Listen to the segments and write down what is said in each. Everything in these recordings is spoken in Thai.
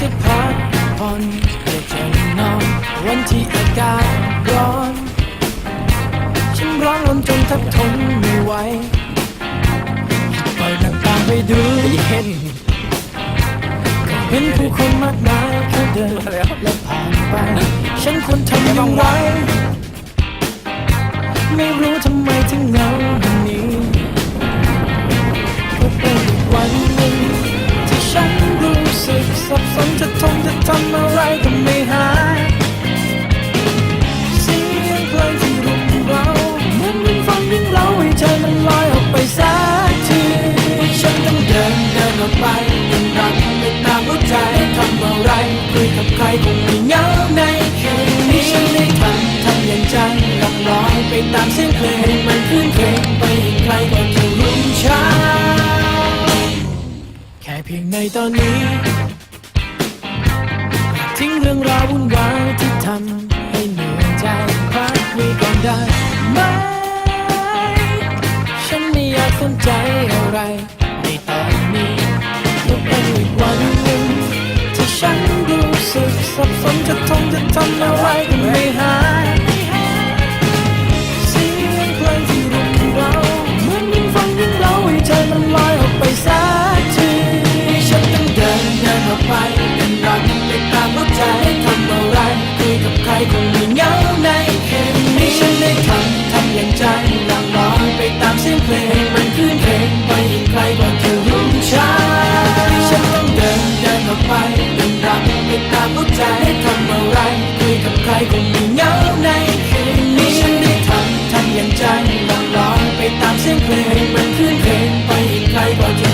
จะพักผ่อนเพื่อจะนอนวันที่อากาศร้อน ฉันร้อนรนจนทับทนไม่ไหวเปิดหน้าต่างไปดูเห็นเห็นผู้คนมากมายเขาเดินและผ่านไป ฉันควรทำยังไงไม่รู้ทำไมถึงเหงา คุยกับใครคงไม่เหงาในคืนนี้ฉันได้ทำทำอย่างจังลับลอยไปตามเส้นเพลงมันคืนเพลงไปอีกไกลกว่าจะรุ่งเช้าแค่เพียงในตอนนี้ ทิ้งเรื่องราววุ่นวายที่ทำให้เหนื่อยใจพักไว้ก่อนได้ เสียงเพลงมันคืนเพลงไปอีกไกลกว่าจ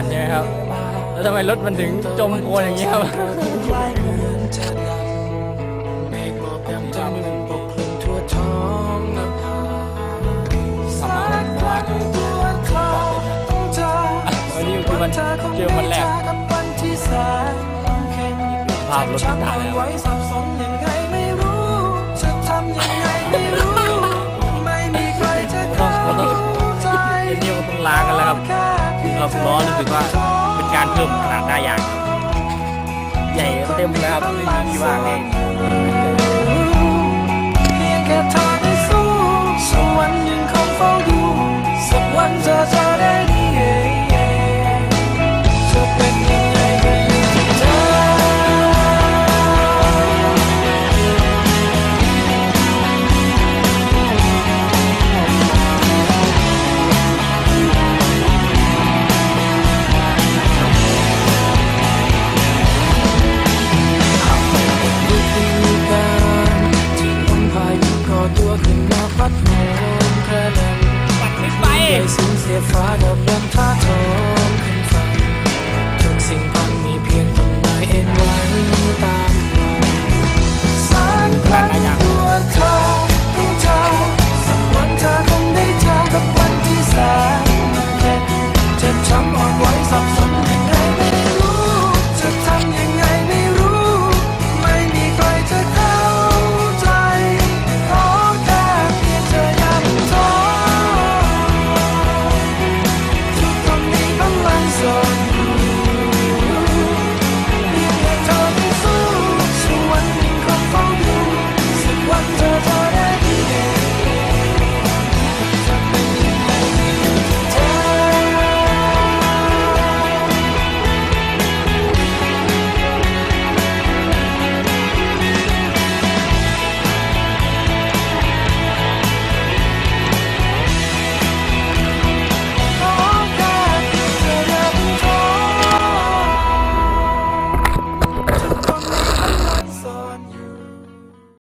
ที่แสไม่ได้ปั่นใช่ไหมครับ แล้วทำไมรถมันถึงจมโคลนอย่างนี้ครับคล้ายเหมือนจะหนักเมฆหมอกดำจำปกคลุมทั่วท้องนภาสายตาของตัวเขาต้องเจอวันนี้คือวันเจอวันแรกกับวันที่แสนเข็ญภาพรถช้ำตายแล้วไว้สับสนยังไงไม่รู้จะทำยังไงไม่รู้ไม่มีใครจะเข้าใจเดี๋ยวนี้ก็ต้องล้างกันแล้วครับ ครับล้อรู้สึกว่าเป็นการเพิ่มขนาดหน้ายาง ใหญ่เต็มแล้วครับไม่มีที่ว่างให้เพัดโ